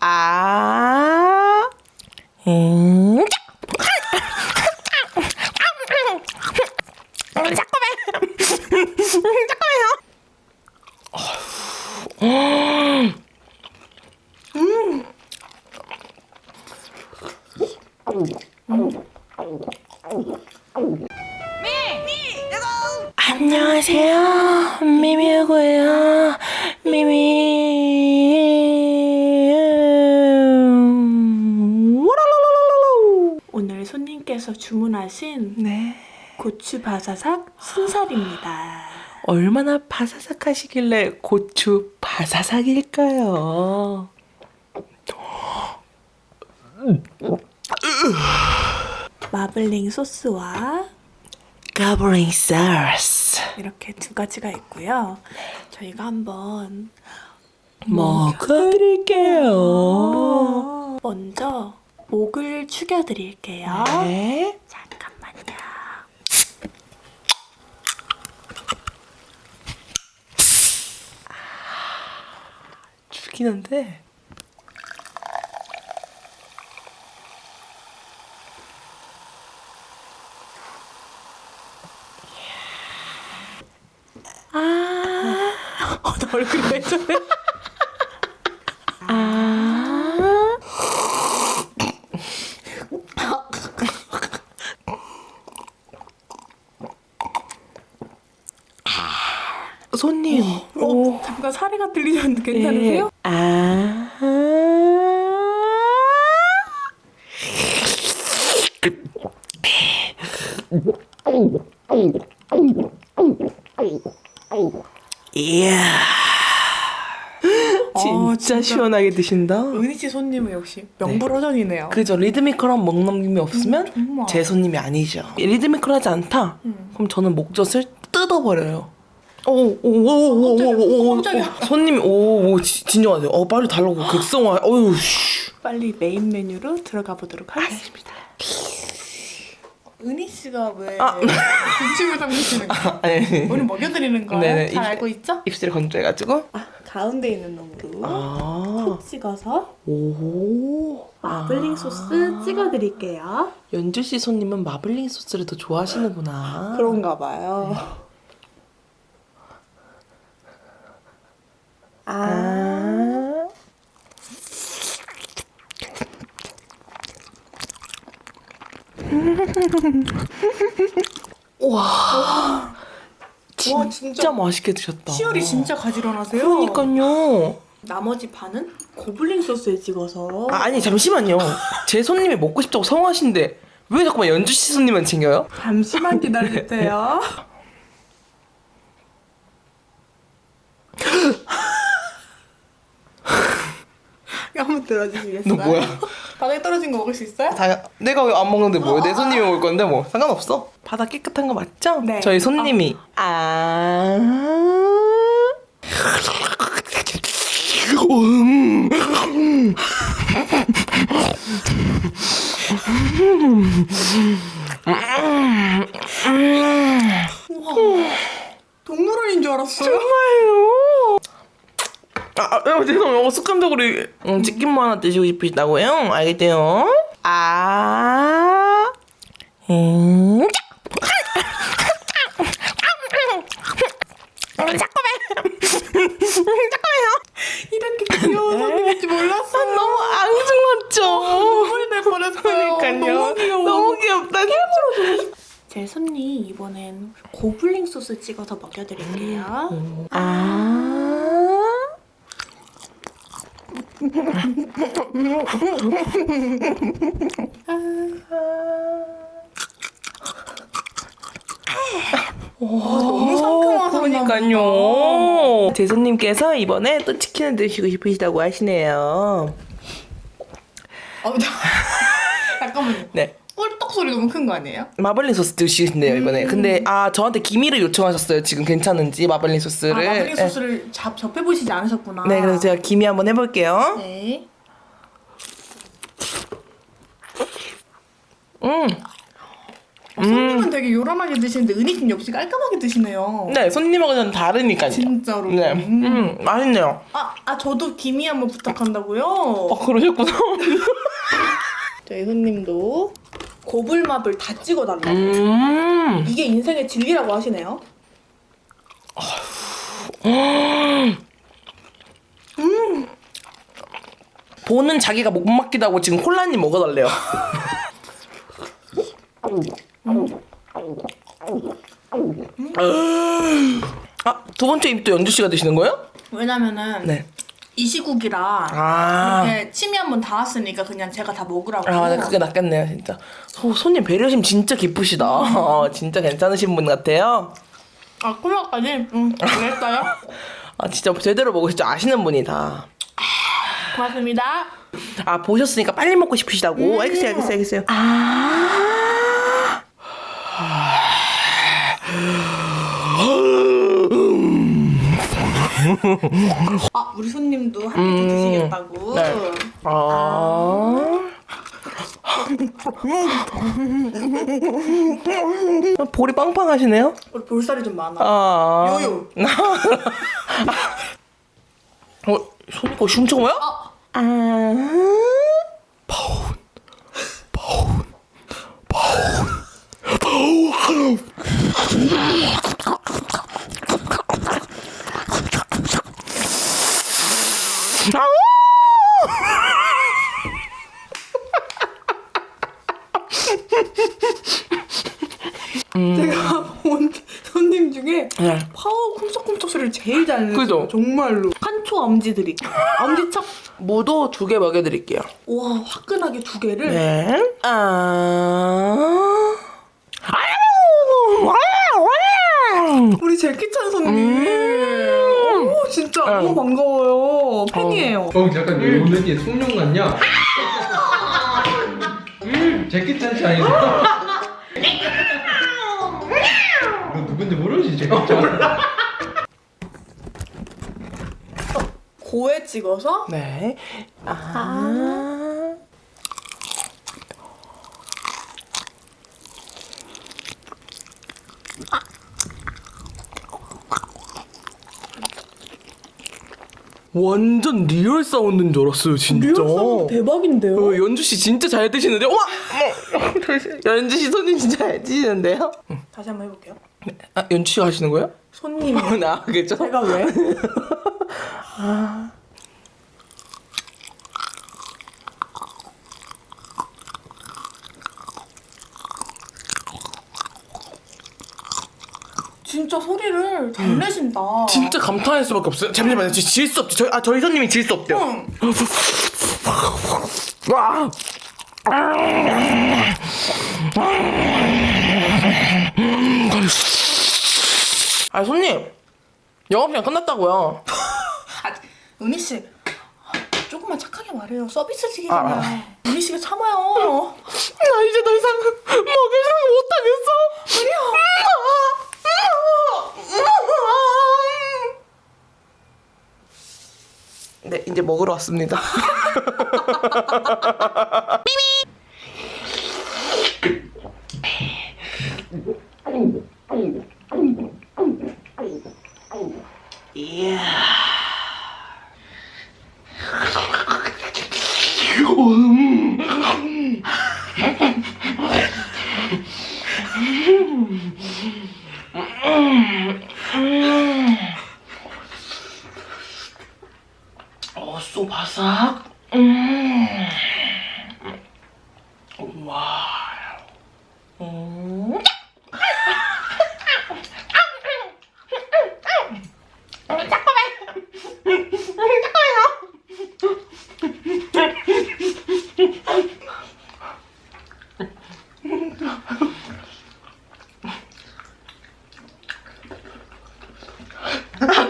아. 음. 잠깐만. 잠깐만요. 안녕하세요. 미미고요. 미미. 와라라라라라. 오늘 손님께서 주문하신 네. 고추 바사삭 순살입니다. 얼마나 바사삭하시길래 고추 바사삭일까요? 마블링 소스와 가브링 소스 이렇게 두 가지가 있고요. 저희가 한번 먹어드릴게요. 먼저 목을 축여드릴게요. 네. 잠깐만요. 죽이는데. 아, 어, 나 얼굴이 왜 저래? 아. 손님. 어, 잠깐 사례가 들리셨는데 괜찮으세요? 네. 아. 이야. 진짜, 어, 진짜. 시원하게 드신다. 은희 씨 손님은 역시 명불허전이네요. 그죠 리드미컬한 먹 넘김이 없으면 정말. 제 손님이 아니죠. 리드미컬하지 않다. 음. 그럼 저는 목젖을 뜯어버려요. 오오오오오오오 깜짝이야. 손님이 오오 진정하세요. 어 빨리 달라고 극성화. 어유 씨. 빨리 메인 메뉴로 들어가 보도록 하겠습니다. 은희 씨가 왜 군침을 삼기시는 거예요? 아니 오늘 먹여드리는 거예요? 네네, 잘 입- 알고 있죠? 입술이 건조해가지고. 아, 가운데 있는 놈으로 아 콕 찍어서 오. 마블링 소스 찍어드릴게요. 연주 씨 손님은 마블링 소스를 더 좋아하시는구나. 그런가 봐요. 아, 아. 와. 진짜, 와, 진짜 맛있게 드셨다. 치열이 진짜 가지런하세요. 그러니까요. 나머지 반은 고블링 소스에 찍어서 아, 아니 잠시만요. 제 손님이 먹고 싶다고 성하신데 왜 자꾸만 연주 씨 손님만 챙겨요? 잠시만 기다려주세요. 한번 들어주시겠어요? 너 뭐야? 바닥에 떨어진 거 먹을 수 있어요? 다 내가 왜 안 먹는데 뭐야? 내 손님이 먹을 건데 뭐 상관없어. 바다 깨끗한 거 맞죠? 네. 저희 손님이 아. 음. 동물원인 줄 알았어요. 정말요? 아, 아 죄송해요. 습관적으로 음, 치킨만 하나 드시고 싶으시다고요? 알겠대요. 아. 음. 잠깐만. 잠깐만요. 이렇게 귀여운 손님인지 몰랐어요. 너무 앙증맞죠? 눈물이 날 뻔했어요. 그러니까요. 너무 귀여워. 너무 귀엽다. 제 손님 이번엔 고블링 소스 찍어서 먹여드릴게요. 아. 너무 상큼하서 그러니까요. 제 손님께서 이번에 또 치킨을 드시고 싶으시다고 하시네요. 어, 잠깐만요. 네. 꿀떡 소리 너무 큰 거 아니에요? 마블링 소스 드시신대요 이번에. 근데 아 저한테 기미를 요청하셨어요. 지금 괜찮은지 마블링 소스를. 아, 마블링 네. 소스를 잡, 접해보시지 않으셨구나. 네, 그래서 제가 기미 한번 해볼게요. 네. 음, 손님은 되게 요란하게 드시는데 은희님 역시 깔끔하게 드시네요. 네, 손님하고는 다르니까요. 진짜로. 네, 음, 맛있네요. 아, 아 저도 김이 한번 부탁한다고요? 어, 그러셨구나. 저희 손님도 고불맛을 다 찍어달라고. 음, 이게 인생의 진리라고 하시네요. 보는 자기가 못 하고 지금 콜라님 먹어달래요. 아, 두 번째 입도 연주 씨가 드시는 거예요? 왜냐면은 네. 이 시국이라 아. 이렇게 침이 한번 닿았으니까 그냥 제가 다 먹으라고. 아, 맞아. 그게 낫겠네요, 진짜. 소, 손님 배려심 진짜 기쁘시다. 어, 진짜 괜찮으신 분 같아요. 아 콜라까지? 응, 그랬어요? 아, 진짜 제대로 먹으시죠. 아시는 분이다. 고맙습니다. 아, 보셨으니까 빨리 먹고 싶으시다고? 알겠어요, 알겠어요, 알겠어요. 아. 아 우리 손님도 한 입 드시겠다고. 네. 아. 볼이 빵빵하시네요? 우리 볼살이 좀 많아. 아. 요요. 어, 손이 거 뭐야? 아, 아. 파운. 파운. 파운. 파운. 제가 본 손님 중에 네. 파워 쿵짝쿵짝 소리를 제일 잘 내요. 그죠? 정말로. 한초 엄지 드릴게요. 엄지척. 모두 두 개 먹여드릴게요. 와 화끈하게 두 개를. 네. 아. 아유! 아유! 우리 제키찬 손님. 오 진짜 너무 반가워요. 팬이에요. 어 약간 왜 오늘 게 송룡 같냐? 씨 아니야? 너 누군지 모르지 재킷찬 고에 찍어서 네. 아. 완전 리얼 사운드인 줄 알았어요, 진짜. 리얼 사운드 대박인데요. 어, 연주 씨 진짜 잘 드시는데, 어머, 연주 씨 손님 진짜 잘 드시는데요? 다시 한번 해볼게요. 아, 연주 씨가 하시는 거예요? 손님. 나 그죠? 제가 왜? 진짜 소리를 잘 내신다. 진짜 감탄할 수밖에 없어요. 잠시만요, 질 수 없죠. 저희, 아, 저희 손님이 질 수 없대요. 응. 와. 아 손님 영업시간 끝났다고요. 아, 은희 씨. 조금만 착하게 말해요. 서비스직이잖아요. 아, 아. 은희 씨가 참아요. 나 이제 더 이상 먹을 생각 못하겠어. 네, 이제 먹으러 왔습니다. 미미. 이야. Ha ha ha!